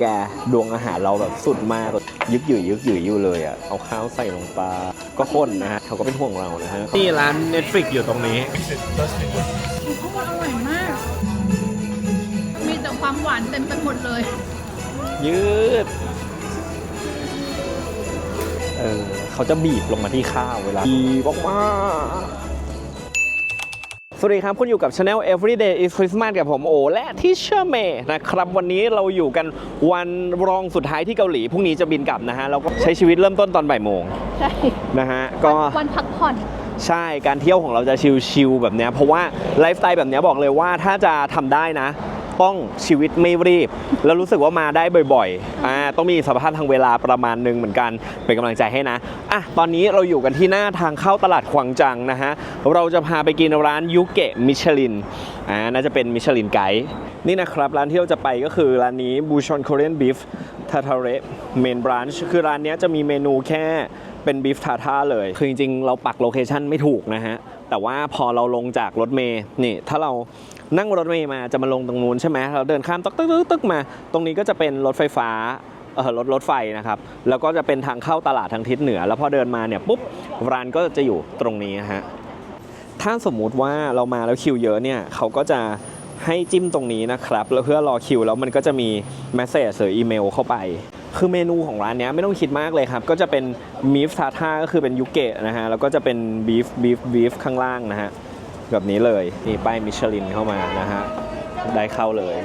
แกดวงอาหารเราแบบสุดมากยึกหยือยึกหยืออยู่เลยอะเอาข้าวใส่ลงไปก็ข้นนะฮะเขาก็เป็นห่วงเรานะฮะนี่ร้าน Netflix อยู่ตรงนี้ ข้าวโพดอร่อยมาก มีแต่ความหวานเต็มไปหมดเลย ยืดเออเขาจะบีบลงมาที่ข้าวเวลาบีบออกมา สวัสดีครับ คุณอยู่กับ Channel Everyday is Christmas กับผมโอ และที่เชอร์เมย์นะครับ วันนี้เราอยู่กันวันรองสุดท้ายที่เกาหลีพรุ่งนี้จะบินกลับนะฮะเราก็ใช้ชีวิตเริ่มต้นตอนบ่ายโมงใช่นะฮะก็วันพักผ่อนใช่การเที่ยวของเราจะชิลๆแบบเนี้ยเพราะว่าไลฟ์สไตล์แบบเนี้ยบอกเลยว่าถ้าจะทำได้นะ ต้องชีวิตไม่รีบ แล้วรู้สึกว่ามาได้บ่อยๆอ่าต้องมีสภาพทางเวลาประมาณหนึ่งเหมือนกันเป็นกำลังใจให้นะอะตอนนี้เราอยู่กันที่หน้าทางเข้าตลาดขวางจังนะฮะเราจะพาไปกินร้านยุเกะมิชลินอ่าน่าจะเป็นมิชลินไกด์นี่นะครับร้านที่เราจะไปก็คือร้านนี้บูชอนโคเรียนบีฟทาทาเรเมนบรันช์คือร้านนี้จะมีเมนูแค่เป็นบีฟทาทาเลย คือจริงๆ เราปักโลเคชันไม่ถูกนะฮะ แต่ว่าพอเราลงจากรถเมย์นี่ถ้าเรานั่งรถเมย์มาจะมาลงตรงนู้นใช่ไหมเราเดินข้ามตึกตึกตึกตึกมา ตรงนี้ก็จะเป็นรถไฟฟ้าเออรถรถไฟนะครับ แล้วก็จะเป็นทางเข้าตลาดทางทิศเหนือ แล้วพอเดินมาเนี่ยปุ๊บร้านก็จะอยู่ตรงนี้ฮะถ้าสมมุติว่าเรามาแล้วคิวเยอะเนี่ยเขาก็จะให้จิ้มตรงนี้นะครับ แล้วเพื่อรอคิวแล้วมันก็จะมีเมสเซจหรืออีเมลเข้าไป คือเมนูของร้านเนี้ยไม่ต้องคิดมากเลยครับ ก็จะเป็นมีฟทาท่าก็คือเป็นยุเกะนะฮะ แล้วก็จะเป็นบีฟบีฟบีฟข้างล่างนะฮะ แบบนี้เลย นี่ป้ายมิชลินเข้ามานะฮะ ได้เข้าเลย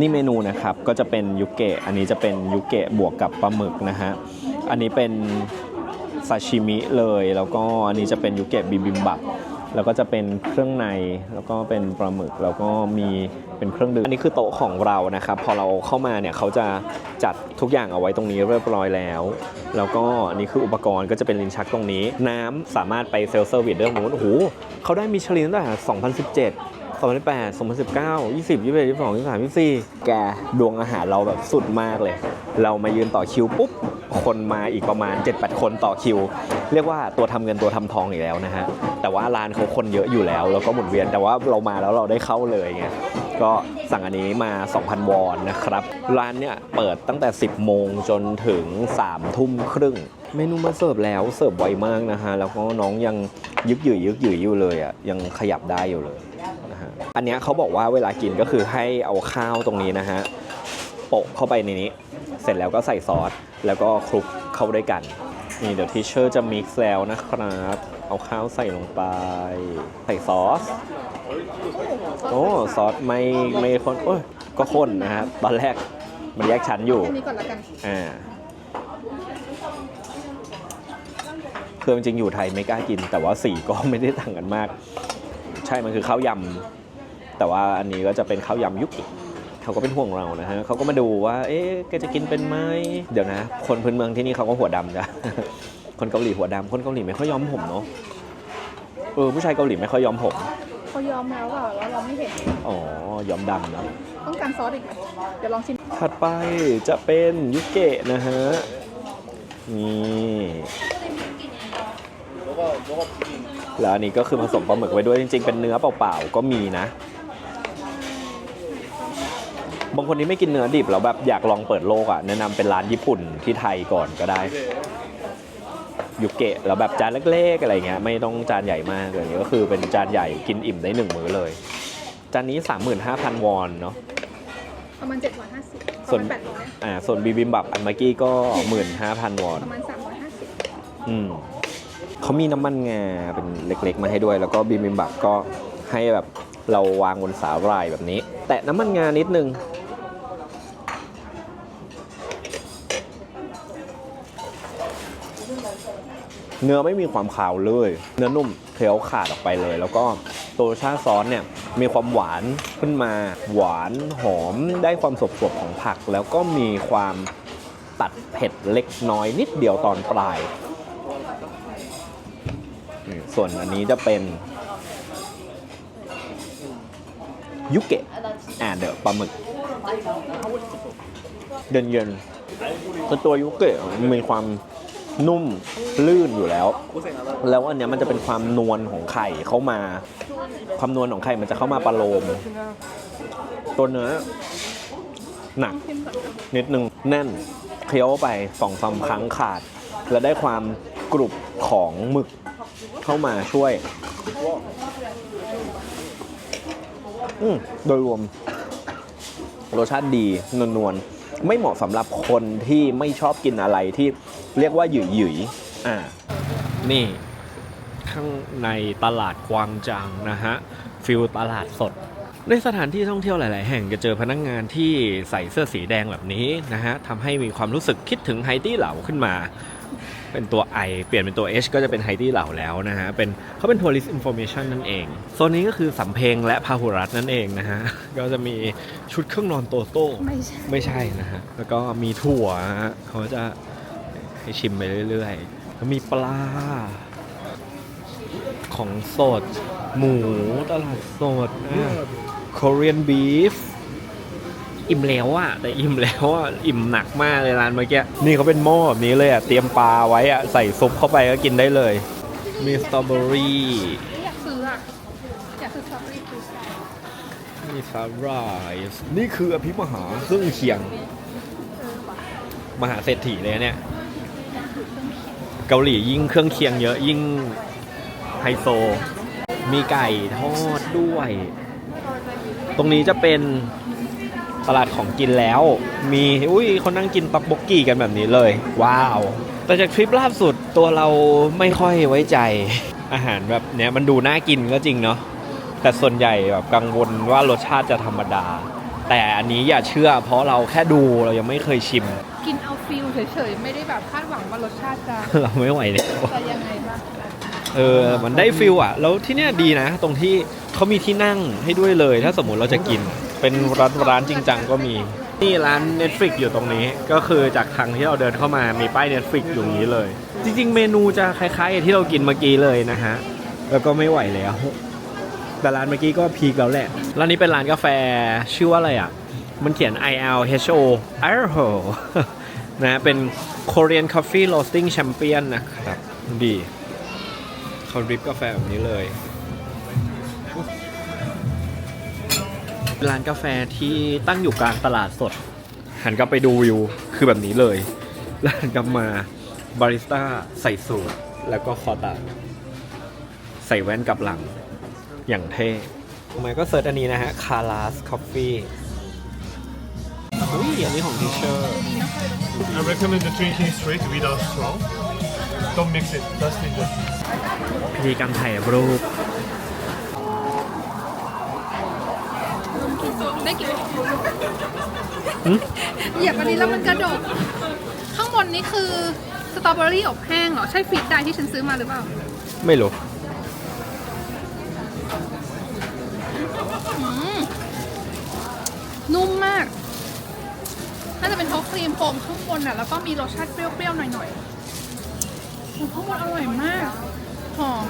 นี่เมนูนะครับ ก็จะเป็นยุเกะ อันนี้จะเป็นยุเกะบวกกับปลาหมึกนะฮะ อันนี้เป็นซาชิมิเลย แล้วก็อันนี้จะเป็นยุเกะบิบิมบับ แล้วก็จะเป็นเครื่องในแล้วก็เป็นปลาหมึกแล้วก็มีเป็นเครื่องดื่มอันนี้คือโต๊ะของเรานะครับ พอเราเข้ามาเนี่ยเขาจะจัดทุกอย่างเอาไว้ตรงนี้เรียบร้อยแล้ว แล้วก็นี่คืออุปกรณ์ก็จะเป็นลิ้นชักตรงนี้ น้ำสามารถไปเซลล์เซอร์วิสเรื่องนู้นโอ้โหเขาได้มิชลินตั้งแต่2017 2018 2019 20 21 22 23 24 แกดวงอาหารเราแบบสุดมากเลย เรามายืนต่อคิวปุ๊บ คนมาอีกประมาณ 7-8 คนต่อคิว เรียกว่าตัวทำเงินตัวทำทองอีกแล้วนะฮะ แต่ว่าร้านเขาคนเยอะอยู่แล้ว แล้วก็หมุนเวียน แต่ว่าเรามาแล้วเราได้เข้าเลยไงก็สั่งอันนี้มา 2,000 วอนนะครับ ร้านเนี่ยเปิดตั้งแต่ 10 โมงจนถึง 3 ทุ่มครึ่ง เมนูมาเสิร์ฟแล้วเสิร์ฟไวมากนะฮะ แล้วก็น้องยังยึกหยือยึกหยืออยู่เลยอะยังขยับได้อยู่เลย อันเนี้ยเขาบอกว่าเวลากินก็คือให้เอาข้าวตรงนี้นะฮะโปะเข้าไปในนี้ เสร็จแล้วก็ใส่ซอสแล้วก็คลุกเข้าด้วยกัน นี่เดี๋ยวทีเชอร์จะมิกซ์แล้วนะครับ เอาข้าวใส่ลงไป ใส่ซอส โอ้ซอสไม่ไม่ข้นโอ้ยก็ข้นนะฮะตอนแรกมันแยกชั้นอยู่ อันนี้ก่อนละกันอ่าคือจริงๆอยู่ไทยไม่กล้ากิน แต่ว่าสีก็ไม่ได้ต่างกันมาก ใช่มันคือข้าวยำ แต่ว่าอันนี้ก็จะเป็นข้าวยำยุกิเขาก็เป็นห่วงเรานะฮะเขาก็มาดูว่า เอ๊ะแกจะกินเป็นไหมเดี๋ยวนะ คนพื้นเมืองที่นี่เขาก็หัวดำจ้ะคนเกาหลีหัวดำคนเกาหลีไม่ค่อยย้อมผมเนาะเออผู้ชายเกาหลีไม่ค่อยย้อมผมเขายอมแล้วอะแล้วเราไม่เห็นอ๋อย้อมดำเนาะต้องการซอสอีกไหมเดี๋ยวลองชิมถัดไปจะเป็นยุเกะนะฮะนี่แล้วอันนี้ก็คือผสมปลาหมึกไว้ด้วยจริง ๆ เป็นเนื้อเปล่าๆก็มีนะ บางคนที่ไม่กินเนื้อดิบแล้วแบบอยากลองเปิดโลกอะแนะนำเป็นร้านญี่ปุ่นที่ไทยก่อนก็ได้ยุเกะแล้วแบบจานเล็กๆอะไรเงี้ยไม่ต้องจานใหญ่มากเลยก็คือเป็นจานใหญ่กินอิ่มได้หนึ่งมื้อเลย จานนี้ 35,000 วอนเนาะประมาณ750ส่วนประมาณ800อ่าส่วนบิบิมบับอันเมื่อกี้ก็ 15,000 วอนประมาณ350อืมเขามีน้ำมันงาเป็นเล็กๆ มาให้ด้วย แล้วก็บิบิมบับก็ให้แบบเราวางบนสาหร่ายแบบนี้ แตะน้ำมันงานิดนึง เนื้อไม่มีความขาวเลย เนื้อนุ่มเคี้ยวขาดออกไปเลย แล้วก็ตัวชาซอสเนี่ยมีความหวานขึ้นมา หวานหอมได้ความสดๆของผัก แล้วก็มีความตัดเผ็ดเล็กน้อยนิดเดียวตอนปลาย ส่วนอันนี้จะเป็นยุเกะอ่าเดอะปลาหมึก เย็นๆคือตัวยุเกะมีความ นุ่มลื่นอยู่แล้ว แล้วอันเนี้ยมันจะเป็นความนวลของไข่เข้ามา ความนวลของไข่มันจะเข้ามาประโลม ตัวเนื้อหนัก นิดนึงแน่นเคี้ยวไปสองสาครั้งขาด และได้ความกรุบของหมึกเข้ามาช่วย อืโดยรวมรสชาติดีนวลๆไม่เหมาะสำหรับคนที่ไม่ชอบกินอะไรที่ เรียกว่าหยุยหยุยๆอ่านี่ ข้างในตลาดกวางจางนะฮะฟิลตลาดสด ในสถานที่ท่องเที่ยวหลาย ๆ แห่งจะเจอพนักงงานที่ใส่เสื้อสีแดงแบบนี้นะฮะทำให้มีความรู้สึกคิดถึงไฮตี้เหลาขึ้นมา เป็นตัว I เปลี่ยนเป็นตัว H ก็จะเป็นไฮตี้เหลาแล้วนะฮะเป็นเขาเป็น tourist information นั่นเอง โซนนี้ก็คือสำเพ็งและพาหุรัตน์นั่นเองนะฮะ ก็จะมีชุดเครื่องนอนโตโต้ไม่ใช่ไม่ใช่นะฮะแล้วก็มีถั่วฮะเขาจะ ให้ชิมไปเรื่อยๆแล้วมีปลา ของสด หมูตลาดสดอะ Korean beef อิ่มแล้วอะแต่อิ่มแล้วอะอิ่มหนักมากเลยร้านเมื่อกี้นี่เขาเป็นหม้อแบบนี้เลยอะเตรียมปลาไว้อะใส่ซุปเข้าไปก็กินได้เลย มีสตรอเบอรี่อยากซื้ออะอยากซื้อสตรอเบอรี่ฟูซ่ามีซาไรส์นี่คืออภิมหาเครื่องเคียง มหาเศรษฐีเลยนะเนี่ย เกาหลียิ่งเครื่องเคียงเยอะยิ่งไฮโซ มีไก่ทอดด้วย ตรงนี้จะเป็นตลาดของกินแล้ว มีอุ้ยคนนั่งกินตักบกกี้กันแบบนี้เลย ว้าว แต่จากทริปล่าสุดตัวเราไม่ค่อยไว้ใจอาหารแบบเนี้ยมันดูน่ากินก็จริงเนาะแต่ส่วนใหญ่แบบกังวลว่ารสชาติจะธรรมดา แต่อันนี้อย่าเชื่อ เพราะเราแค่ดูเรายังไม่เคยชิม กินเอาฟิลเฉยๆ ไม่ได้แบบคาดหวังว่ารสชาติจะเราไม่ไหวแล้วจะยังไงบ้างเออมันได้ฟิลอะ แล้วที่เนี้ยดีนะ ตรงที่เขามีที่นั่งให้ด้วยเลย ถ้าสมมุติเราจะกิน เป็นร้านร้านจริงจังก็มี นี่ร้าน Netflix อยู่ตรงนี้ ก็คือจากทางที่เราเดินเข้ามามีป้าย Netflix อยู่อย่างนี้เลย จริง ๆ เมนูจะคล้ายๆกับที่เรากินเมื่อกี้เลยนะฮะ แล้วก็ไม่ไหวแล้ว แต่ร้านเมื่อกี้ก็พีคแล้วแหละ ร้านนี้เป็นร้านกาแฟชื่อว่าอะไรอะ มันเขียน I L H O I L O นะเป็น Korean Coffee Roasting Champion นะครับดีเขาดริปกาแฟแบบนี้เลยร้านกาแฟที่ตั้งอยู่กลางตลาดสด หันกลับไปดูวิว คือแบบนี้เลยแล้วหันกลับมาบาริสต้าใส่สูทแล้วก็คอตาใส่แว่นกับหลัง อย่างเท่ทำไมก็เซิร์ชอันนี้นะฮะคา r าสคอฟฟี่อุ้ยอันนี้ของทีเชอร์ I recommend the drinking straight without straw. Don't mix it. That's the พิธีการถ่ายรูปได้กี่หึเหยียบอันนี้แล้วมันกระดก ข้างบนนี้คือสตรอเบอรี่อบแห้งเหรอ ใช่ฟีดได้ที่ฉันซื้อมาหรือเปล่า ไม่รู้ อืมนุ่มมาก น่าจะเป็นเพ ราะครีมโฟมข้างบนอะแล้วก็มีรสชาติเปรี้ยวๆหน่อยๆโอ้ข้างบนอร่อยมาก หอม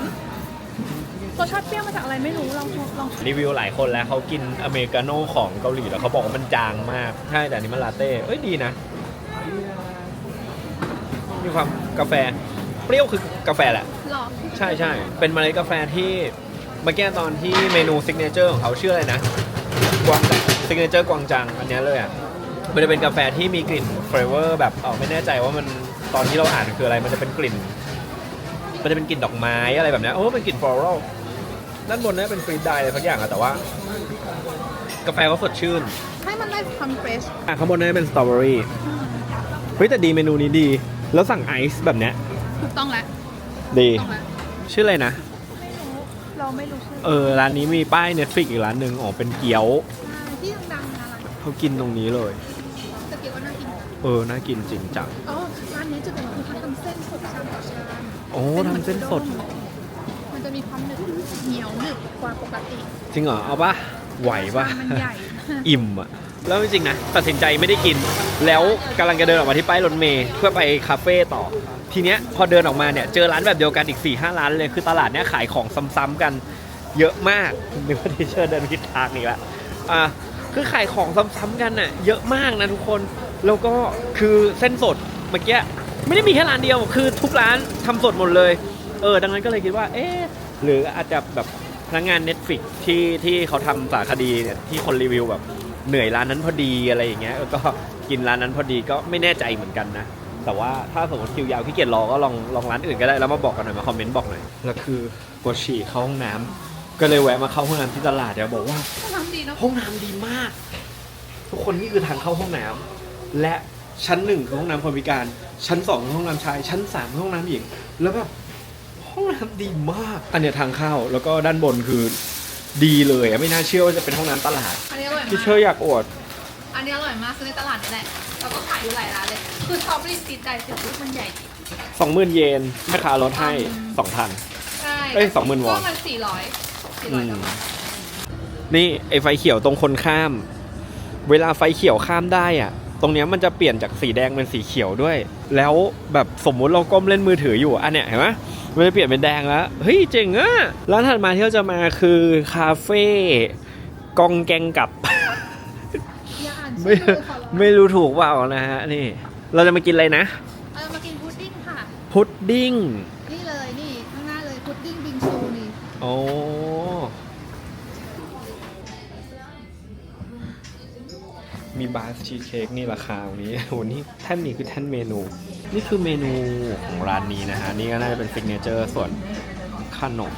รสชาติเปรี้ยวมาจากอะไรไม่รู้ลองลองรีวิวหลายคนแล้วเขากินอเมริกาโน่ของเกาหลีแล้วเขาบอกว่ามันจางมากใช่แต่อันนี้มันลาเต้เอ้ยดีนะมีความกาแฟเปรี้ยวคือกาแฟแหละหรอใช่ใช่เป็นเมล็ดกาแฟที่เมื่อกี้ตอนที่เมนูซิกเนเจอร์ของเขาชื่ออะไรนะกวางซิกเนเจอร์กวางจังอันเนี้ยเลยอะ มันจะเป็นกาแฟที่มีกลิ่นเฟรเวอร์แบบเออไม่แน่ใจว่ามันตอนที่เราอ่านคืออะไร มันจะเป็นกลิ่น มันจะเป็นกลิ่นดอกไม้อะไรแบบเนี้ยโอ้เป็นกลิ่นฟลอรัลด้านบนเนี้เป็นฟรีดไดอะไรสักอย่างอะแต่ว่า กาแฟเขาสดชื่นให้มันได้ความเฟรชอะข้างบนนี้เป็นสตรอเบอรี่เฮ้ยแต่ดีเมนูนี้ดี แล้วสั่งไอซ์แบบเนี้ยถูกต้องแล้วดีถูกต้องแล้วชื่ออะไรนะเราไม่รู้ชื่อเออร้านนี้มีป้าย Netflix อีกร้านหนึ่งอ๋อเป็นเกี๊ยวที่ดังๆอะไรเขากินตรงนี้เลย เออ น่ากินจริงจัง อ๋อร้านนี้จุดเด่นคือเขาทำเส้นสดชามต่อชามโอ้ทำเส้นสด มันจะมีความหนึบเหนียวหนึบกว่าปกติ จริงเหรอ เอาปะไหวปะชามมันใหญ่ อิ่มอะแล้วจริงๆนะตัดสินใจไม่ได้กิน แล้วกำลังจะเดินออกมาที่ป้ายรถเมล์เพื่อไปคาเฟ่ต่อ ทีเนี้ยพอเดินออกมาเนี่ยเจอร้านแบบเดียวกันอีก4ี่ห้าร้านเลยคือตลาดเนี้ยขายของซ้ำๆกันเยอะมากนึกว่าทีเชอร์เดินผิดทางอีกแล้วอะคือขายของซ้ำๆกันน่ะเยอะมากนะทุกคน แล้วก็คือเส้นสดเมื่อกี้ไม่ได้มีแค่ร้านเดียวคือทุกร้านทำสดหมดเลย เออ ดังนั้นก็เลยคิดว่า เอ๊ะหรืออาจจะแบบพนักงาน Netflix ที่ที่เขาทำสารคดีเนี่ยที่คนรีวิวแบบเหนื่อยร้านนั้นพอดีอะไรอย่างเงี้ยแล้วก็กินร้านนั้นพอดีก็ไม่แน่ใจเหมือนกันนะ แต่ว่าถ้าสมมติคิวยาวขี้เกียจรอก็ลองลองร้านอื่นก็ได้แล้วมาบอกกันหน่อยมาคอมเมนต์บอกหน่อยแล้วคือปวดฉี่เข้าห้องน้ำก็เลยแวะมาเข้าห้องน้ำที่ตลาดเดี๋ยวบอกว่าน้ำดีเนาะห้องน้ำดีมาก ทุกคนนี่คือทางเข้าห้องน้ำ และชั้นหนึ่งคือห้องน้ำคนพิการ ชั้นสองคือห้องน้ำชาย ชั้นสามคือห้องน้ำหญิง แล้วแบบห้องน้ำดีมาก อันเนี้ยทางเข้าแล้วก็ด้านบนคือดีเลยอะไม่น่าเชื่อว่าจะเป็นห้องน้ำตลาดอันนี้อร่อยที่มาเชื่อกอยากอวด อันนี้อร่อยมากซื้อในตลาดนี่แหละแล้วก็ขายอยู่หลายร้านเลย คือชอบรีซีดใจคือปุ๊บมันใหญ่ดีสองหมื่นเยนแม่ค้าลดให้สองพัน ใช่เอ้ย20,000วอน ก็มันสี่ร้อยสี่ร้อยกว่าบาทนี่ไอไฟเขียวตรงคนข้าม เวลาไฟเขียวข้ามได้อะ ตรงเนี้ยมันจะเปลี่ยนจากสีแดงเป็นสีเขียวด้วย แล้วแบบสมมุติเราก้มเล่นมือถืออยู่อันเนี้ยเห็นไหมมันจะเปลี่ยนเป็นแดงแล้ว เฮ้ยเจ๋งอะร้านถัดมาที่เราจะมาคือคาเฟ่กองแกงกับอย่าอ่านไม่ชื่อเลยขอร้องไม่รู้ถูกเปล่านะฮะนี่ เราจะมากินอะไรนะเรามากินพุดดิ้งค่ะ พุดดิ้ง นี่เลยนี่ข้างหน้าเลยพุดดิ้งบิงซูนี่โอ้ มีบาสชีสเค้กนี่ราคาวันนี้วันนี้แท่นนี้คือแท่นเมนู นี่คือเมนูของร้านนี้นะฮะ นี่ก็น่าจะเป็นซิกเนเจอร์ส่วนขนม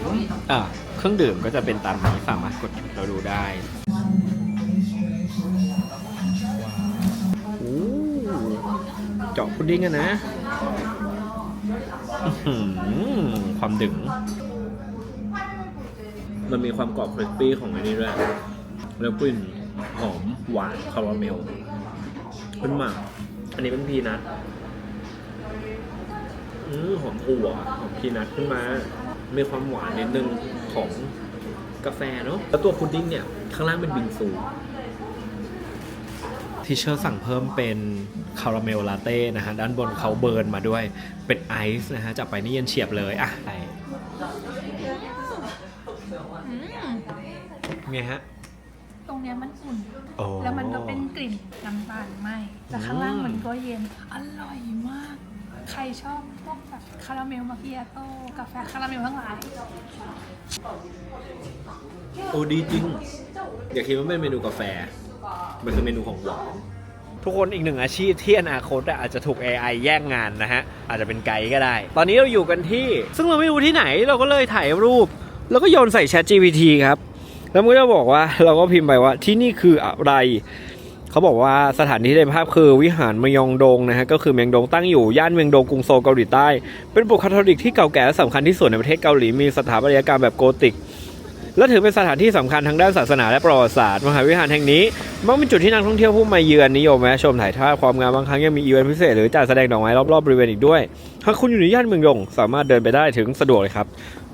อะเครื่องดื่มก็จะเป็นตามนี้สามารถกดเราดูได้โอ้เจาะพุดดิ้งกันนะความดึง มันมีความกรอบคริสปี้ของอันนี้ด้วย แล้วกลิ่น หอมหวานคาราเมลขึ้นมาอันนี้เป็นพีนัทอืมหอมถั่วหอมพีนัทขึ้นมา มีความหวานนิดนึงของกาแฟเนาะแล้วตัวพุดดิ้งเนี่ย ข้างล่างเป็นบิงซูที่เชอร์สั่งเพิ่มเป็นคาราเมลลาเต้นะฮะ ด้านบนเขาเบิร์นมาด้วยเป็นไอซ์นะฮะจับไปนี่เย็นเฉียบเลย อะไปอืมไงฮะ ตรงเนี้ยมันอุ่น โอ้ แล้วมันก็เป็นกลิ่นน้ำตาลไหมแต่ข้างล่างมันก็เย็น อร่อยมาก ใครชอบพวกแบบคาราเมลมาเกียโต้กาแฟคาราเมลทั้งหลาย โอ้ดีจริง อย่าคิดว่าเป็นเมนูกาแฟ มันคือเมนูของหวาน ทุกคนอีกหนึ่งอาชีพที่อนาคตอะอาจจะถูก AI แย่งงานนะฮะ อาจจะเป็นไกด์ก็ได้ ตอนนี้เราอยู่กันที่ ซึ่งเราไม่รู้ที่ไหนเราก็เลยถ่ายรูป แล้วก็โยนใส่ Chat GPT ครับ แล้วมันก็จะบอกว่า เราก็พิมพ์ไปว่าที่นี่คืออะไร เขาบอกว่าสถานที่ในภาพคือวิหารมยองดงนะฮะก็คือเมียงดงตั้งอยู่ย่านเมียงดงกรุงโซลเกาหลีใต้ เป็นโบสถ์คาทอลิกที่เก่าแก่และสำคัญที่สุดในประเทศเกาหลีมีสถาปัตยกรรมแบบโกธิกและถือเป็นสถานที่สำคัญทางด้านศาสนาและประวัติศาสตร์มหาวิหารแห่งนี้มักเป็นจุดที่นักท่องเที่ยวผู้มาเยือนนิยมแวะชมถ่ายภาพความงามบางครั้งยังมีอีเวนต์พิเศษหรือจัดแสดงดอกไม้รอบๆบริเวณอีกด้วยหากคุณอยู่ในย่านเมืองดงสามารถเดินไปได้ถึงสะดวกเลยครับ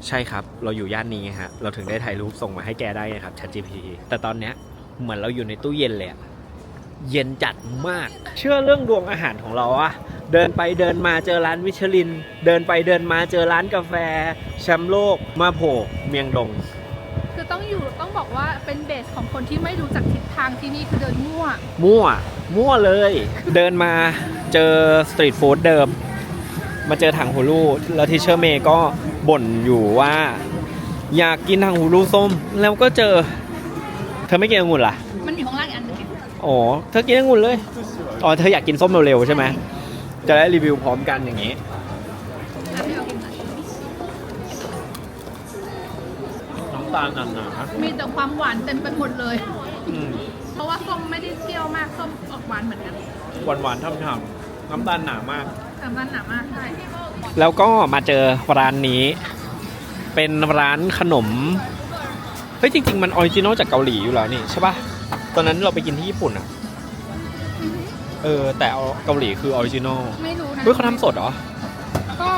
ใช่ครับ เราอยู่ย่านนี้ฮะ เราถึงได้ถ่ายรูปส่งมาให้แกได้นะครับ ChatGPT แต่ตอนเนี้ยเหมือนเราอยู่ในตู้เย็นเลยอะเย็นจัดมาก เชื่อเรื่องดวงอาหารของเราอะเดินไปเดินมาเจอร้านมิชลิน เดินไปเดินมาเจอร้านกาแฟ แชมป์โลกมาโผล่เมียงดง คือต้องอยู่ต้องบอกว่าเป็นเบสของคนที่ไม่รู้จักทิศทางที่นี่คือเดินมั่ว มั่ว มั่วเลย เดินมาเจอสตรีทฟู้ดเดิม มาเจอถังหูรูแล้วทีเชอร์เมย์ก็บ่นอยู่ว่า อยากกินถังหูรูส้ม แล้วก็เจอ เธอไม่กินองุ่นล่ะมันอยู่ข้างล่างอีกอันหนึงอ๋อเธอกินองุ่นเลยอ๋อเธออยากกินส้มเร็วๆใช่ไหมจะได้รีวิวพร้อมกันอย่างนี้ อะให้เรากินหน่อยน้ำตาลหนามีแต่ความหวานเต็มไปหมดเลยๆอืมเพราะว่าส้มไม่ได้เปรี้ยวมากส้มออกหวานเหมือนกัน หวานๆช่ำๆน้ำตาลหนามาก แต่มันหนามากใช่แล้วก็มาเจอร้านนี้ เป็นร้านขนม เฮ้ยจริง ๆ มันออริจินอลจากเกาหลีอยู่แล้วนี่ใช่ปะตอนนั้นเราไปกินที่ญี่ปุ่นอะเออ แต่เอาเกาหลีคือออริจินอลไม่รู้นะเฮ้ยเขาทำสดเหรอ ก็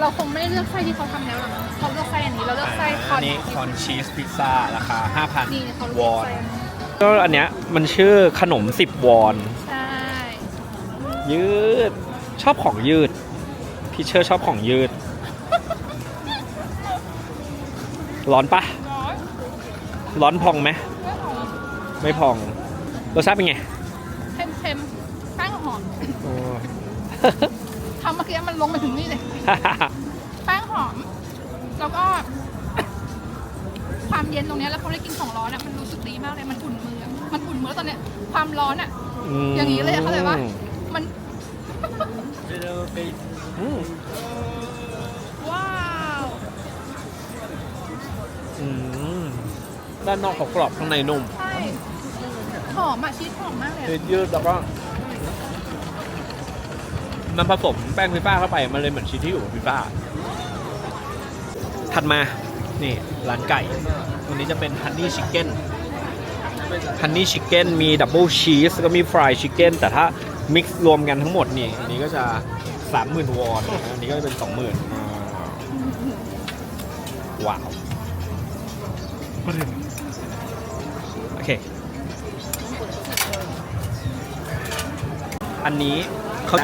เราคงไม่ได้เลือกไส้ที่เขาทำแล้วหรอกเนอะเขาเลือกไส้อันนี้เราเลือกไส้คอนอันนี้คอนชีสพิซซ่าราคา นี่เขา5,000เลืวอกอน ไส้อันนี้ก็อันเนี้ยมันชื่อขนม 10 วอน ใช่ยืด ชอบของยืดพี่เชอร์ชอบของยืด ร้อนปะร้อยร้อนพองไหมไม่พองรสชาติเป็นไงเค็มเค็มๆแป้งหอมโอ้ทำเมื่อกี้มันลงไปถึงนี่เลยแป้งหอม แล้วก็ ความเย็นตรงเนี้ยแล้วพอได้กินของร้อนอะมันรู้สึกดีมากเลยมันอุ่นมืออะมันอุ่นเหมือนตอนเนี้ยความร้อนอะอย่างนี้เลยอะเข้าใจปะมัน อืมว้าวอืมด้านนอกเขากรอบข้างในนุ่ม ใช่หอมอะชีสหอมมากเลยยือะดยืดแล้วก็มันผสมแป้งพิซซ่าเข้าไป มันเลยเหมือนชีสที่อยู่บนพิซซ่า ถัดมา นี่ร้านไก่วันนี้จะเป็นฮันนี่ชิคเก้นฮันนี่ชิคเก้นมีดับเบิลชีสก็มีฟรายชิคเก้นแต่ถ้ามิกซ์รวมกันทั้งหมดนี่ อันนี้ก็จะ 30,000วอนนะอันนี้ก็จะเป็น20,000อ่าว้าวโอเค อันนี้เขา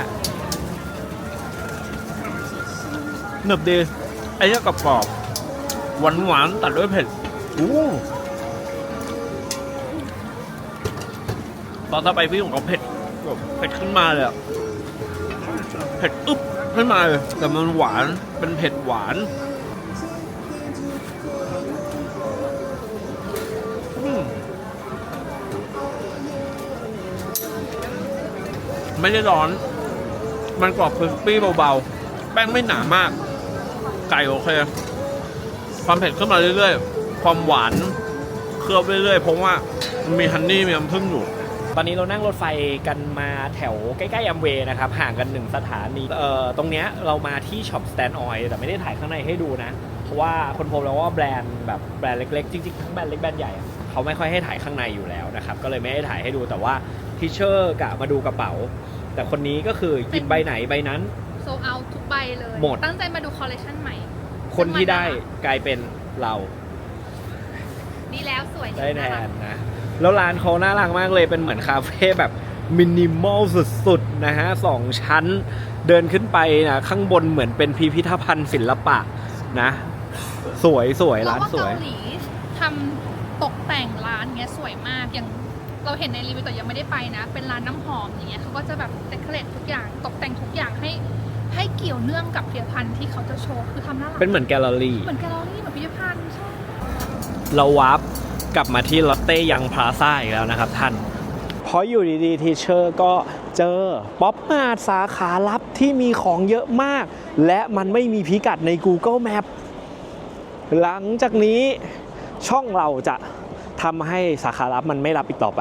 หนึบดีไอ้เจ้ากรอบหวานหวานๆตัดด้วยเผ็ดอู้ตอนถ้าไปพี่ของเขาเผ็ดแบบเผ็ดขึ้นมาเลยอะ เผ็ดอึ๊บขึ้นมาเลยแต่มันหวานเป็นเผ็ดหวานมไม่ได้ร้อน มันกรอบคริสปี้เบาๆ แป้งไม่หนามาก ไก่โอเค ความเผ็ดขึ้นมาเรื่อยๆ ความหวาน เคลือบเรื่อยๆ เพราะว่ามันมีฮันนี่มีน้ำผึ้งอยู่ ตอนนี้เรานั่งรถไฟกันมาแถวใกล้ๆแอมเวย์นะครับห่างกันหนึ่งสถานีเอ่อตรงเนี้ยเรามาที่ช็อปสแตนด์ออยแต่ไม่ได้ถ่ายข้างในให้ดูนะ เพราะว่าคนพบแล้วว่าแบรนด์แบบแบรนด์เล็กๆ จริงๆทั้งแบรนด์เล็กแบรนด์ใหญ่อะเขาไม่ค่อยให้ถ่ายข้างในอยู่แล้วนะครับก็เลยไม่ได้ถ่ายให้ดูแต่ว่าทิเชอร์กะมาดูกระเป๋า แต่คนนี้ก็คือหยิบใบไหนใบนั้น โซเอาทุกใบเลยหมด ตั้งใจมาดูคอลเลคชันใหม่ คนที่ได้กลายเป็นเรา ดีแล้วสวยได้แทนนะ แล้วร้านเขาน่ารักมากเลยเป็นเหมือนคาเฟ่แบบมินิมอลสุดๆนะฮะสองชั้นเดินขึ้นไปนะข้างบนเหมือนเป็นพิพิธภัณฑ์ศิลปะนะ สวยสวยเราร้านว่าสวยเกาหลีทำตกแต่งร้านเงี้ยสวยมากอย่างเราเห็นในรีวิวแต่ยังไม่ได้ไปนะ เป็นร้านน้ำหอมอย่างเงี้ยเขาก็จะแบบเดคอเรททุกอย่างตกแต่งทุกอย่างให้ให้เกี่ยวเนื่องกับผลิตภัณฑ์ที่เขาจะโชว์คือทำน่ารักเป็นเหมือนแกลเลอรี่เหมือนแกลเลอรี่เหมือนพิพิธภัณฑ์ใช่เราวาร์ป กลับมาที่ลอตเต้ยังพลาซ่าอีกแล้วนะครับท่าน เพราะอยู่ดีๆทีเชอร์ก็เจอป๊อปมาร์ทสาขาลับที่มีของเยอะมาก และมันไม่มีพิกัดใน Google Map หลังจากนี้ช่องเราจะทำให้สาขาลับมันไม่รับอีกต่อไป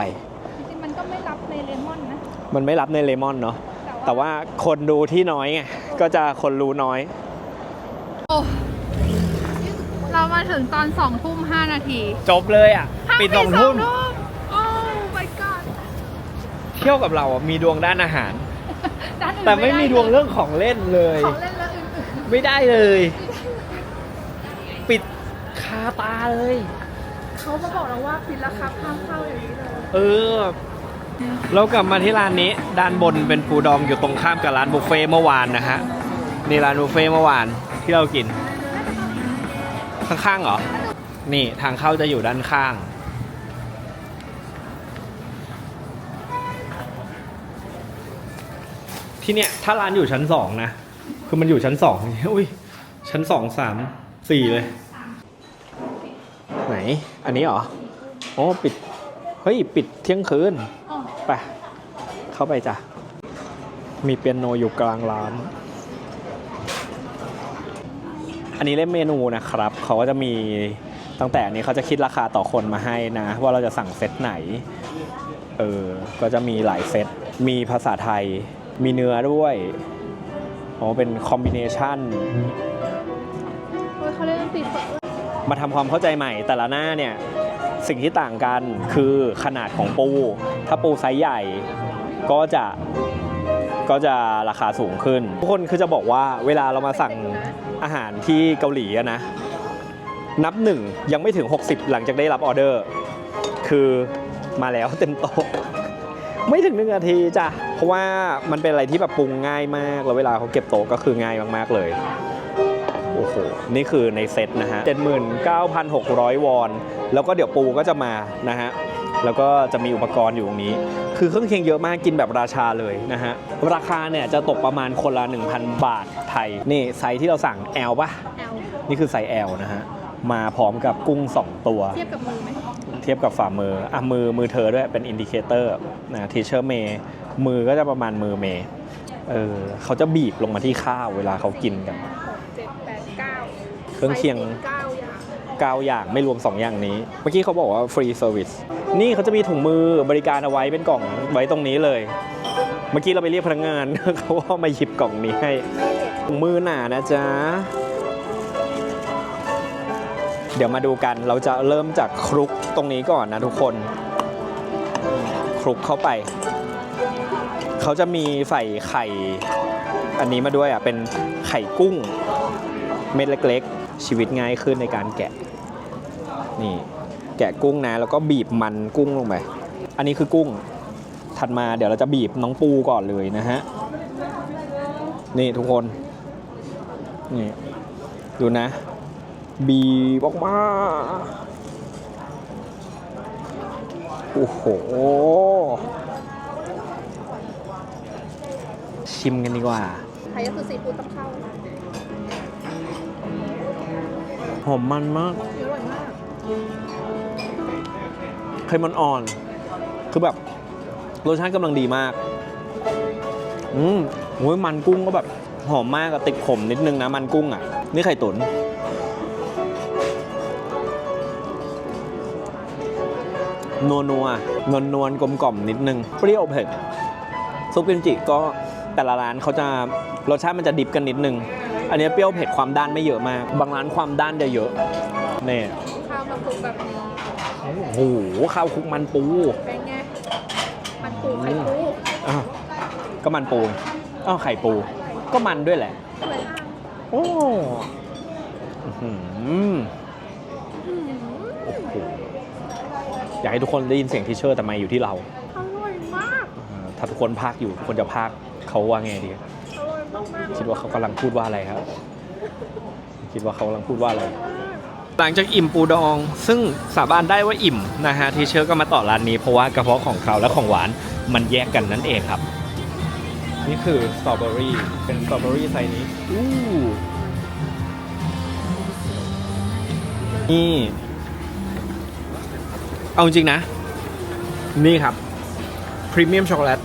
จริงๆมันก็ไม่รับในเลมอนนะ มันไม่รับในเลมอนเนาะแต่แต่ว่าคนดูที่น้อยไงก็จะคนรู้น้อย โอ้เรา มาถึงตอนสองทุ่มห้านาทีจบเลยอะ ปิดสองทุ่มโอ้ my god เที่ยวกับเราอะมีดวงด้านอาหาร ด้านอื่นแต่ไม่มีดวงเรื่องของเล่นเลย ของเล่นแล้วอื่นไม่ได้เลย ปิดคาตาเลย ๆเขามาบอกเราว่าปิดราคาห้ามเข้าอย่างนี้เลยเออ เรากลับมาที่ร้านนี้ ด้านบนเป็นปูดองอยู่ตรงข้ามกับร้านบุฟเฟ่ต์เมื่อวานนะฮะนี่ร้านบุฟเฟ่ต์เมื่อวานที่เรากิน ข้างๆเหรอ นี่ทางเข้าจะอยู่ด้านข้าง ที่เนี่ยถ้าร้านอยู่ชั้นสองนะ คือมันอยู่ชั้นสองอุ้ย ชั้นสองสามสี่เลย ไหน อันนี้เหรอ โอ้ปิด เฮ้ย ปิดเที่ยงคืนอ๋อไป เข้าไปจ้ะ มีเปียโนอยู่กลางร้าน อันนี้เล่มเมนูนะครับเขาก็จะมีตั้งแต่อันนี้เขาจะคิดราคาต่อคนมาให้นะ ว่าเราจะสั่งเซตไหนเออก็จะมีหลายเซตมีภาษาไทย มีเนื้อด้วยอ๋อเป็นคอมบิเนชันเขาเล่นดนตรีสดมาทำความเข้าใจใหม่แต่ละหน้าเนี่ยสิ่งที่ต่างกันคือขนาดของปู ถ้าปูไซส์ใหญ่ก็จะก็จะราคาสูงขึ้น ทุกคนคือจะบอกว่าเวลาเรามาสั่ง อาหารที่เกาหลีนะ นับหนึ่งยังไม่ถึง 60 หลังจากได้รับออเดอร์ คือมาแล้วเต็มโต๊ะไม่ถึงหนึ่งนาทีจ้ะ เพราะว่ามันเป็นอะไรที่แบบปรุงง่ายมาก แล้วเวลาเขาเก็บโต๊ะก็คือง่ายมากๆเลย โอ้โห นี่คือในเซตนะฮะ 79,600 วอน แล้วก็เดี๋ยวปูก็จะมานะฮะ แล้วก็จะมีอุปกรณ์อยู่ตรงนี้ คือเครื่องเคียงเยอะมากกินแบบราชาเลยนะฮะ ราคาเนี่ยจะตกประมาณคนละ 1,000 บาทไทย นี่ไซส์ที่เราสั่ง L ป่ะแอลนี่คือไซส์ L นะฮะ มาพร้อมกับกุ้ง 2 ตัว เทียบกับมือไหมทียบกับฝ่ามือ อะมือมือเธอด้วยเป็นอินดิเคเตอร์นะทีเชอร์เมย์มือก็จะประมาณมือเมย์เออเขาจะบีบลงมาที่ข้าวเวลาเขากินกัน เจ็ดแปดเก้าเครื่องเคียงเก้าอย่าง 9 อย่างไม่รวม 2 อย่างนี้ เมื่อกี้เขาบอกว่าฟรีเซอร์วิสนี่เขาจะมีถุงมือบริการเอาไว้เป็นกล่องไว้ตรงนี้เลย เมื่อกี้เราไปเรียกพนักงานเขาว่ามาหยิบกล่องนี้ให้ถุงมือหนานะจ๊ะเดี๋ยวมาดูกันเราจะเริ่มจากคลุกตรงนี้ก่อนนะทุกคน คลุกเข้าไป เขาจะมีใส่ไข่ อันนี้มาด้วยอะเป็นไข่กุ้ง เม็ดเล็ก ชีวิตง่ายขึ้นในการแกะ นี่ แกะกุ้งนะ แล้วก็บีบมันกุ้งลงไป อันนี้คือกุ้ง ถัดมาเดี๋ยวเราจะบีบน้องปูก่อนเลยนะฮะ นี่ทุกคน นี่ ดูนะ บีบออกมาโอ้โห ชิมกันดีกว่าไทยก็คือซีฟู้ดต้องเข้า หอมมันมากเค็มมันอ่อน คือแบบรสชาติกำลังดีมาก อืมโอ้ยมันกุ้งก็แบบหอมมากอะติดขมนิดนึงนะมันกุ้งอะ นี่ไข่ตุ๋นนัวนัวนวลนวลกลมกล่อมนิดนึง เปรี้ยวเผ็ดซุปกิมจิก็แต่ละร้านเขาจะรสชาติมันจะดิบกันนิดนึง อันนี้เปรี้ยวเผ็ดความด้านไม่เยอะมาก บางร้านความด้านจะเยอะนี่ข้าวมาปรุงแบบนี้โอ้โหข้าวคลุกมันปูเป็นไงมันปูไข่ปูอ้าวก็มันปูอ้าวไข่ปู ก็มันด้วยแหละสวยมากโอ้อื้อหืออืมโอ้โหอยากให้ทุกคนได้ยินเสียงทีเชอร์แต่ไม่อยู่ที่เรา อร่อยมากเออถ้าทุกคนพากอยู่ทุกคนจะพากเขาว่าไงดี คิดว่าเขากำลังพูดว่าอะไรครับ คิดว่าเขากำลังพูดว่าอะไร หลังจากอิ่มปูดอง ซึ่งสาบานได้ว่าอิ่มนะฮะทีเชอร์ก็มาต่อร้านนี้เพราะว่ากระเพาะของเขาและของหวานมันแยกกันนั่นเองครับ นี่คือสตรอเบอรี่เป็นสตรอเบอรี่ไซส์นี้อู้นี่เอาจริงๆนะ นี่ครับพรีเมียมช็อกโกแลต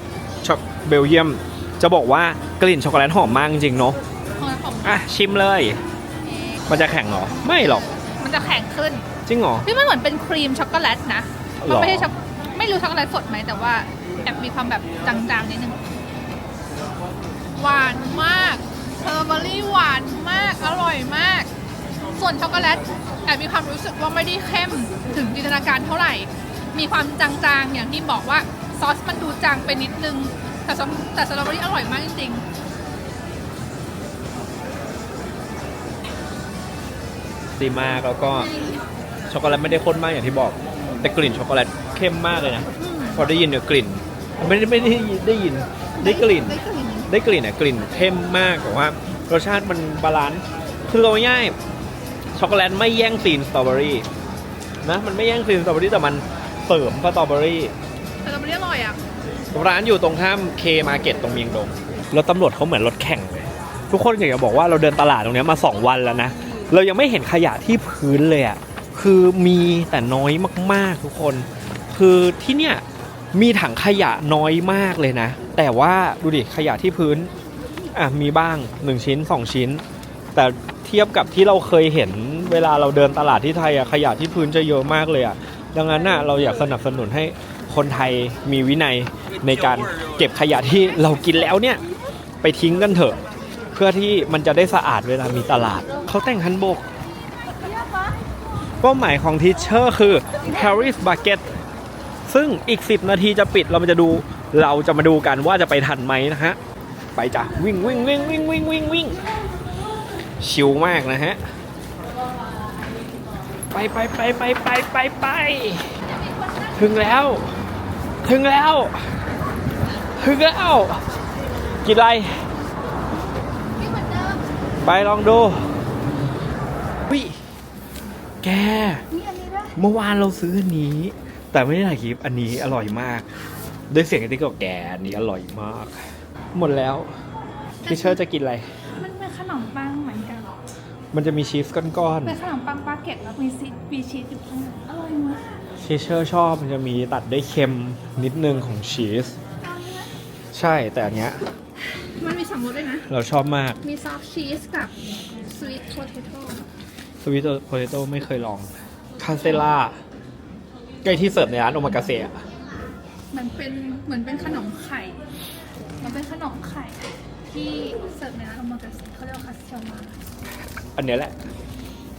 ช็อกเบลเยียม จะบอกว่ากลิ่นช็อกโกแลตหอมมากจริงๆเนาะของผมอะชิมเลย มันจะแข็งเหรอ ไม่หรอกมันจะแข็งขึ้นจริงเหรอนี่มันเหมือนเป็นครีมช็อกโกแลตนะหรอมันไม่ใช่ช็อกไม่รู้ช็อกโกแลตสดไหมแต่ว่าแอบมีความแบบจางๆนิดนึงหวานมากเทอร์เบอรี่หวานมากอร่อยมาก ส่วนช็อกโกแลตแอบมีความรู้สึกว่าไม่ได้เข้มถึงจินตนาการเท่าไหร่ มีความจางๆอย่างที่บอกว่าซอสมันดูจางไปนิดนึง แต่สำแต่สตรอเบอรี่อร่อยมากจริงดีมากแล้วก็ช็อกโกแลตไม่ได้ข้นมากอย่างที่บอก แต่กลิ่นช็อกโกแลตเข้มมากเลยนะๆอืมพอได้ยินเนี่ยกลิ่นไม่ได้ไม่ได้ได้ยินได้กลิ่น ได้กลิ่นได้กลิ่นอะกลิ่นเข้มมากแต่ว่ารสชาติมันบาลานซ์คือเอาง่ายๆช็อกโกแลตไม่แย่งซีนสตรอเบอรี่นะมันไม่แย่งซีนสตรอเบอรี่แต่มันเสริมสตรอเบอรี่สตรอเบอรี่อร่อยอะ ร้านอยู่ตรงข้ามเคมาเก็ตตรงเมียงดงรถตำรวจเขาเหมือนรถแข่งเลยทุกคนอยากจะบอกว่าเราเดินตลาดตรงนี้มา 2 วันแล้วนะ เรายังไม่เห็นขยะที่พื้นเลยอะ่ะคือมีแต่น้อยมากๆทุกคน คือที่เนี่ยมีถังขยะน้อยมากเลยนะ แต่ว่าดูดิขยะที่พื้นอะมีบ้าง 1 ชิ้น 2 ชิ้น แต่เทียบกับที่เราเคยเห็นเวลาเราเดินตลาดที่ไทยอะขยะที่พื้นจะเยอะมากเลยอะดังนั้นน่ะเราอยากสนับสนุนให้ คนไทยมีวินัยในการเก็บขยะที่เรากินแล้วเนี่ย ไปทิ้งกันเถอะ เพื่อที่มันจะได้สะอาดเวลามีตลาด เขาแต่งฮันบกเป้าหมายของทีเชอร์คือ Paris Bucket ซึ่งอีก 10 นาทีจะปิดเราจะดูเราจะมาดูกันว่าจะไปทันไหมนะฮะ ไปจ้ะ วิ่งวิ่งวิ่งวิ่งวิ่งวิ่งวิ่งชิวมากนะฮะ ไปไปไปไปไปไปไปถึงแล้ว ถึงแล้ว ถึงแล้ว กินอะไรนี่เหมือนเดิมไปลองดูวิแกมีอันนี้ด้วยเมื่อวานเราซื้ออันนี้ แต่ไม่ได้ถ่ายคลิปอันนี้อร่อยมาก ด้วยเสียงที่ก็แกอันนี้อร่อยมาก หมดแล้วพี่เชอร์จะกินอะไร มันเป็นขนมปังเหมือนกัน มันจะมีชีสก้อนเป็นขนมปังปาเก็ตแล้วมีซีมีชีสอยู่ข้างในอร่อยมากๆ ที่เชอร์ชอบมันจะมีตัดด้วยเค็มนิดนึงของชีส ใช่แต่อันเนี้ยมันมีสองรสด้วยนะ เราชอบมากมีซอฟชีสกับสวีทโพเทโต้สวีทโพเตโต้ไม่เคยลองคาเซล่าใกล้ที่เสิร์ฟในร้านโอมากาเสะเหมือนเป็นเหมือนเป็นขนมไข่ มันเป็นขนมไข่ที่เสิร์ฟในร้านโอมากาเสะเขาเรียกว่าคาสเซลมาอันเนี้ยแหละ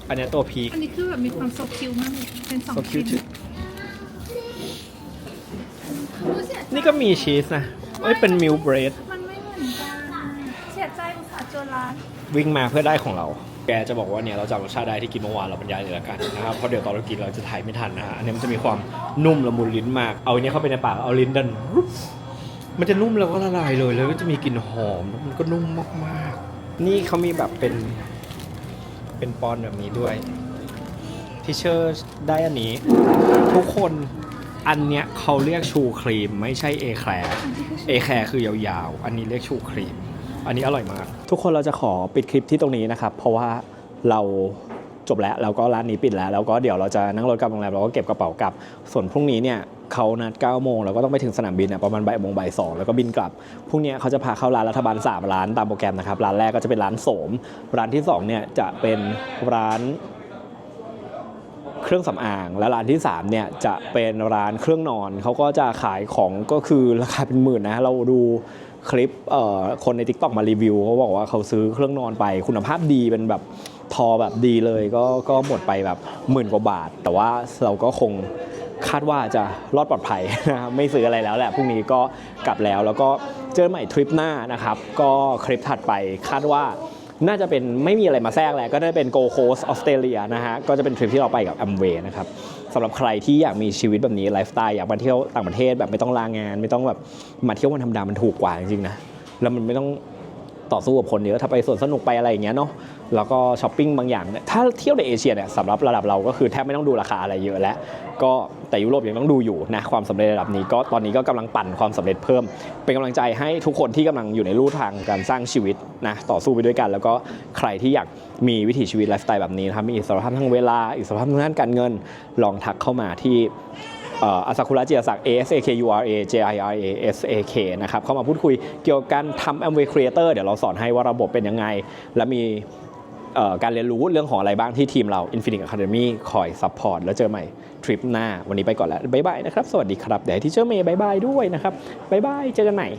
อันเนี้ยตัวพีคอันนี้คือแบบมีความโซคิวมากเลยเป็นสอง so ชิ้น cute รู้เสียใจนี่ก็มีชีสนะเอ้ยเป็นมิลเบรดมันไม่เหมือนกันเสียใจอุตส่าห์เจอร้านวิ่งมาเพื่อได้ของเรา แกจะบอกว่าเนี่ยเราจำรสชาติได้ที่กินเมื่อวานเราบรรยายเลยละกันนะครับเพราะเดี๋ยวตอนเรากินเราจะถ่ายไม่ทันนะฮะอันนี้มันจะมีความนุ่มละมุนลิ้นมาก เอาอันนี้เข้าไปในปากเอาลิ้นดันรุบมันจะนุ่มแล้วก็ละลายเลยแล้วก็จะมีกลิ่นหอมแล้วมันก็นุ่มมากๆ นี่เขามีแบบเป็น เป็นปอนแบบนี้ด้วยที่เชอร์ได้อันนี้ ทุกคนอันเนี้ยเขาเรียกชูครีมไม่ใช่เอแคร์เอแคร์คือยาวๆ อันนี้เรียกชูครีม อันนี้อร่อยมาก ทุกคนเราจะขอปิดคลิปที่ตรงนี้นะครับ เพราะว่าเราจบแล้วแล้วก็ร้านนี้ปิดแล้ว แล้วก็เดี๋ยวเราจะนั่งรถกลับโรงแรมเราก็เก็บกระเป๋ากลับ ส่วนพรุ่งนี้เนี่ย เขานัด9โมงเราก็ต้องไปถึงสนามบินอะประมาณบ่ายโมงบ่ายสองแล้วก็บินกลับพรุ่งนี้เขาจะพาเข้าร้านรัฐบาล3ร้านตามโปรแกรมนะครับร้านแรกก็จะเป็นร้านโสม ร้านที่สองเนี่ยจะเป็นร้านเครื่องสำอาง และร้านที่3เนี่ยจะเป็นร้านเครื่องนอนเขาก็จะขายของก็คือราคาเป็นหมื่นนะเราดูคลิปคนใน t ิ k t o k มารีวิวเขาบอกว่าเขาซื้อเครื่องนอนไปคุณภาพดีเป็นแบบทอแบบดีเลยก็ก็หมดไปแบบหมื่นกว่าบาท แต่ว่าเราก็คง คาดว่าจะรอดปลอดภัยนะครับไม่ซื้ออะไรแล้วแหละพรุ่งนี้ก็กลับแล้ว แล้วก็เจอกันใหม่ทริปหน้านะครับ ก็คลิปถัดไปคาดว่าน่าจะเป็นไม่มีอะไรมาแทรกแล้วก็น่าจะเป็น Go Coast ออสเตรเลียนะฮะก็จะเป็นทริปที่เราไปกับ Amway นะครับสำหรับใครที่อยากมีชีวิตแบบนี้ไลฟ์สไตล์อยากมาเที่ยวต่างประเทศแบบไม่ต้องลางาน ไม่ต้องแบบมาเที่ยววันธรรมดามันถูกกว่าจริงๆนะแล้วมันไม่ต้องต่อสู้กับคนเยอะถ้าไปสวนสนุกไปอะไรอย่างเงี้ยเนาะแล้วก็ช้อปปิ้งบางอย่างเนี่ยถ้าเที่ยวในเอเชียเนี่ยสำหรับระดับเราก็คือแทบไม่ต้องดูราคาอะไรเยอะแล้ว ก็แต่ยุโรปยังต้องดูอยู่นะความสำเร็จระดับนี้ก็ตอนนี้ก็กำลังปั่นความสำเร็จเพิ่ม เป็นกำลังใจให้ทุกคนที่กำลังอยู่ในลู่ทางการสร้างชีวิตนะต่อสู้ไปด้วยกัน แล้วก็ใครที่อยากมีวิถีชีวิตไลฟ์สไตล์แบบนี้นะครับมีอิสรภาพทางเวลาอิสรภาพทางด้านการเงินลองทักเข้ามาที่อาซากุระเจียศักดิ์ A S A K U R A J I R A S A K นะครับเข้ามาพูดคุยเกี่ยวกับการทำ Amway Creator เดี๋ยวเราสอนให้ว่าระบบเป็นยังไง และมี การเรียนรู้เรื่องของอะไรบ้างที่ทีมเรา Infinite Academy คอยซัพพอร์ตแล้วเจอใหม่ทริปหน้า วันนี้ไปก่อนแล้ว บ๊ายบายนะครับ สวัสดีครับ เดี๋ยวที่เจอเมย์บ๊ายบายด้วยนะครับ บ๊ายบาย เจอกันใหม่